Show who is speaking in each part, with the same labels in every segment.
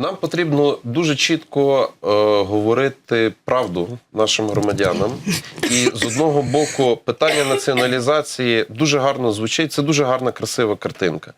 Speaker 1: Нам потрібно дуже чітко е, говорити правду нашим громадянам. І з одного боку, питання націоналізації дуже гарно звучить. Це дуже гарна, красива картинка.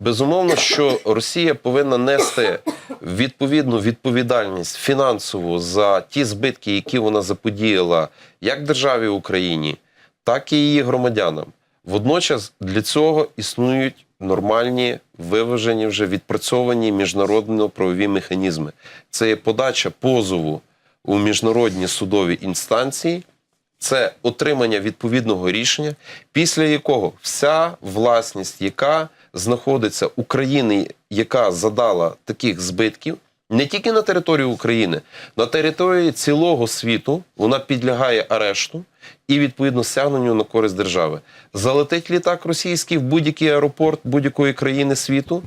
Speaker 1: Безумовно, що Росія повинна нести відповідну відповідальність фінансову за ті збитки, які вона заподіяла як державі Україні, так і її громадянам. Водночас для цього існують нормальні, виважені, вже відпрацьовані міжнародно-правові механізми. Це є подача позову у міжнародні судові інстанції, це отримання відповідного рішення, після якого вся власність, яка знаходиться України, яка задала таких збитків, не тільки на території України, на території цілого світу вона підлягає арешту і відповідно стягненню на користь держави. Залетить літак російський в будь-який аеропорт будь-якої країни світу.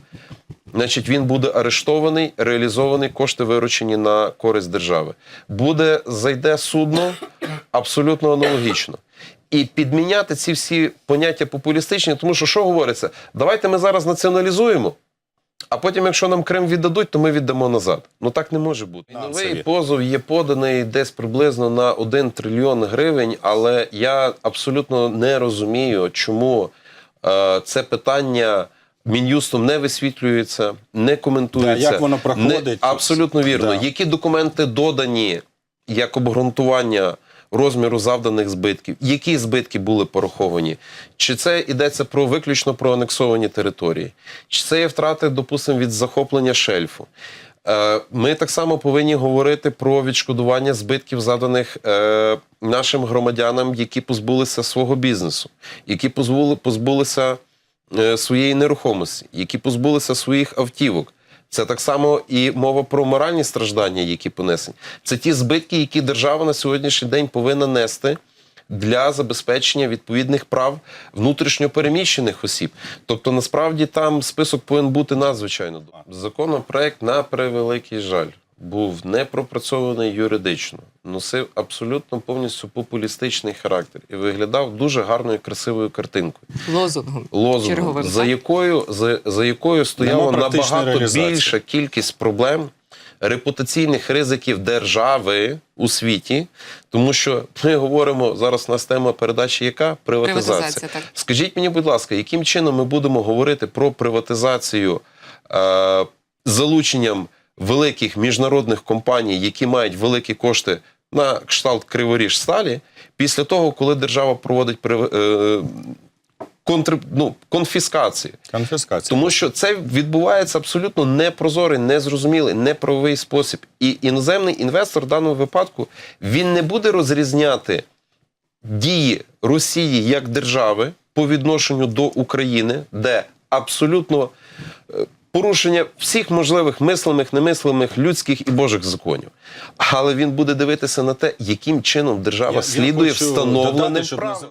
Speaker 1: Значить, він буде арештований, реалізований, кошти виручені на користь держави. Буде зайде судно абсолютно аналогічно. І підміняти ці всі поняття популістичні, тому що що говориться? Давайте ми зараз націоналізуємо, а потім, якщо нам Крим віддадуть, то ми віддамо назад. Ну так не може бути. Новий позов є поданий десь приблизно на 1 трильйон гривень, але я абсолютно не розумію, чому е, це питання. Мін'юстом не висвітлюється, не коментується.
Speaker 2: Да, як воно проходить?
Speaker 1: Не, абсолютно вірно.
Speaker 2: Да.
Speaker 1: Які документи додані як обґрунтування розміру завданих збитків? Які збитки були пораховані? Чи це йдеться про виключно про анексовані території? Чи це є втрати, допустимо, від захоплення шельфу? Е, Ми так само повинні говорити про відшкодування збитків, заданих е, нашим громадянам, які позбулися свого бізнесу, які позбули, позбулися е, своєї нерухомості, які позбулися своїх автівок. Це так само і мова про моральні страждання, які понесені. Це ті збитки, які держава на сьогоднішній день повинна нести для забезпечення відповідних прав внутрішньопереміщених осіб. Тобто, насправді там список повинен бути надзвичайно. Законопроект, на превеликий жаль, був не пропрацьований юридично, носив абсолютно повністю популістичний характер і виглядав дуже гарною красивою картинкою
Speaker 3: Лозунгом.
Speaker 1: лозунгом,
Speaker 3: Черговим,
Speaker 1: за якою, за, за якою стояла набагато більша кількість проблем, репутаційних ризиків держави у світі, тому що ми говоримо зараз. У нас тема передачі, яка приватизація.
Speaker 3: Приватизація, так.
Speaker 1: Скажіть мені, будь ласка, яким чином ми будемо говорити про приватизацію е, залученням великих міжнародних компаній, які мають великі кошти на кшталт Криворіж Сталі, після того, коли держава проводить е, контр... ну, конфіскації.
Speaker 2: Конфіскація.
Speaker 1: Тому що це відбувається абсолютно непрозорий, незрозумілий, неправовий спосіб. І іноземний інвестор в даному випадку він не буде розрізняти дії Росії як держави по відношенню до України, де абсолютно е, порушення всіх можливих мислимих, немислимих людських і божих законів. Але він буде дивитися на те, яким чином держава
Speaker 2: Я-
Speaker 1: слідує
Speaker 2: встановлене
Speaker 1: встановленим
Speaker 2: додати,
Speaker 1: правом.
Speaker 2: за-